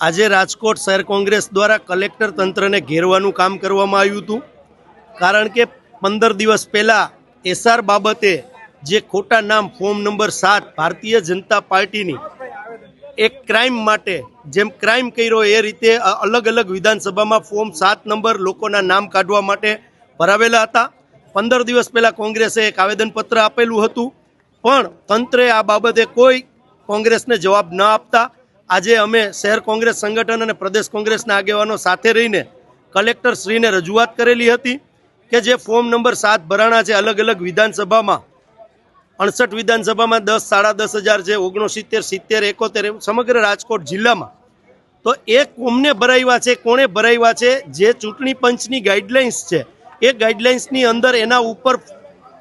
આજે રાજકોટ શહેર કોંગ્રેસ દ્વારા કલેક્ટર તંત્રને ઘેરવાનું કામ કરવામાં આવ્યું હતું. કારણ કે પંદર દિવસ પહેલાં એસઆર બાબતે જે ખોટા નામ ફોર્મ નંબર સાત ભારતીય જનતા પાર્ટીની એક ક્રાઇમ માટે જેમ ક્રાઇમ કર્યો એ રીતે અલગ અલગ વિધાનસભામાં ફોર્મ સાત નંબર લોકોના નામ કાઢવા માટે ભરાવેલા હતા. પંદર દિવસ પહેલાં કોંગ્રેસે એક આવેદનપત્ર આપેલું હતું. પણ તંત્રે આ બાબતે કોઈ કોંગ્રેસને જવાબ ન આપતા. આજે અમે શહેર કોંગ્રેસ સંગઠન અને પ્રદેશ કોંગ્રેસના આગેવાનો સાથે રહીને કલેક્ટર શ્રીને રજૂઆત કરેલી હતી કે જે ફોર્મ નંબર સાત ભરાણા છે અલગ અલગ વિધાનસભામાં, અડસઠ વિધાનસભામાં દસ, સાડા દસ હજાર છે, ઓગણસિત્તેર, સિત્તેર, એકોતેર સમગ્ર રાજકોટ જિલ્લામાં. તો એ કોમને ભરાવ્યા છે, કોણે ભરાવ્યા છે, જે ચૂંટણી પંચની ગાઈડલાઇન્સ છે, એ ગાઈડલાઇન્સની અંદર એના ઉપર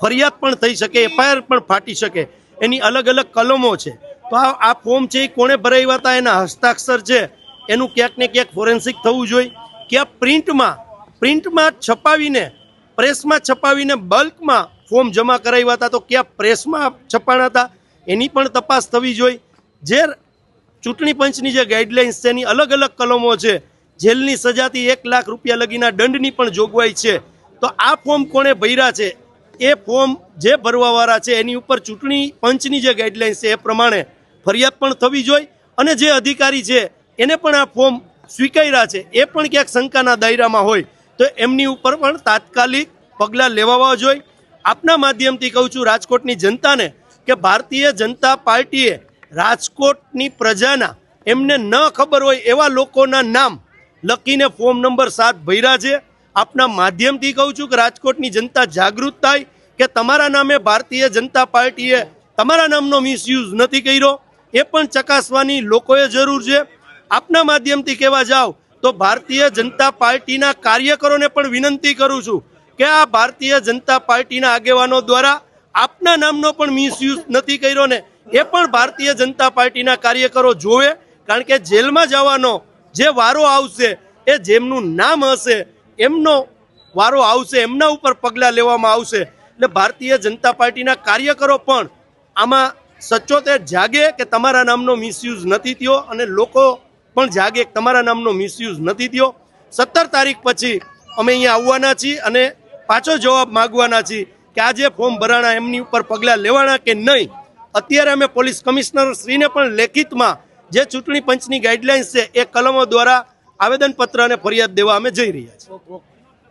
ફરિયાદ પણ થઈ શકે, એફઆઈઆર પણ ફાટી શકે. એની અલગ અલગ કલમો છે. તો આ ફોર્મ છે એ કોણે ભરાવ્યા હતા? એના હસ્તાક્ષર છે. એનું ક્યાંક ને ક્યાંક ફોરેન્સિક થવું જોઈએ. કે પ્રિન્ટમાં પ્રિન્ટમાં છપાવીને, પ્રેસમાં છપાવીને બલ્કમાં ફોર્મ જમા કરાવ્યા હતા, તો ક્યાં પ્રેસમાં છપાણા હતા? એની પણ તપાસ થવી જોઈએ. જે ચૂંટણી પંચની જે ગાઈડલાઇન્સ છે, એની અલગ અલગ કલમો છે. જેલની સજાથી એક લાખ રૂપિયા લગીના દંડની પણ જોગવાઈ છે. તો આ ફોર્મ કોણે ભર્યા છે? એ ફોર્મ જે ભરવાવાળા છે, એની ઉપર ચૂંટણી પંચની જે ગાઈડલાઇન્સ છે, એ પ્રમાણે ફરિયાદ પણ થવી જોઈએ અને જે અધિકારી છે, એને પણ આ ફોર્મ સ્વીકાર્યા છે, એ પણ ક્યાંક શંકાના દાયરામાં હોય, તો એમની ઉપર પણ તાત્કાલિક પગલાં લેવાવા જોઈએ. આપના માધ્યમથી કહું છું, રાજકોટની જનતાને કે ભારતીય જનતા પાર્ટીએ રાજકોટની પ્રજાના એમને ન ખબર હોય એવા લોકોના નામ લખીને ફોર્મ નંબર સાત ભર્યા છે. આપના માધ્યમથી કહું છું કે રાજકોટની જનતા જાગૃત થાય કે તમારા નામે ભારતીય જનતા પાર્ટીએ તમારા નામનો મિસયુઝ નથી કર્યો. એ પણ ચકાસવાની લોકોએ જરૂર છે. આપના માધ્યમથી કહેવા જાઓ તો ભારતીય જનતા પાર્ટીના કાર્યકરોને પણ વિનંતી કરું છું કે આ ભારતીય જનતા પાર્ટીના આગેવાનો દ્વારા આપના નામનો પણ મિસયુઝ નથી કર્યો ને, એ પણ ભારતીય જનતા પાર્ટીના કાર્યકરો જોવે, કારણ કે જેલમાં જવાનો જે વારો આવશે, એ જેમનું નામ હશે, એમનો વારો આવશે, એમના ઉપર પગલાં લેવામાં આવશે. એટલે ભારતીય જનતા પાર્ટીના કાર્યકરો પણ આમાં સચોતે જાગે કે તમારા નામનો મિસયુઝ નથી થયો અને લોકો પણ જાગે તમારા નામનો મિસયુઝ નથી થયો. સત્તર તારીખ પછી અમે અહીંયા આવવાના છીએ અને પાછો જવાબ માગવાના છીએ કે આ જે ફોર્મ ભરાણા એમની ઉપર પગલાં લેવાના કે નહીં. અત્યારે અમે પોલીસ કમિશનર શ્રીને પણ લેખિતમાં જે ચૂંટણી પંચની ગાઈડલાઇન્સ છે એ કલમો દ્વારા આવેદનપત્ર અને ફરિયાદ દેવા અમે જઈ રહ્યા છીએ.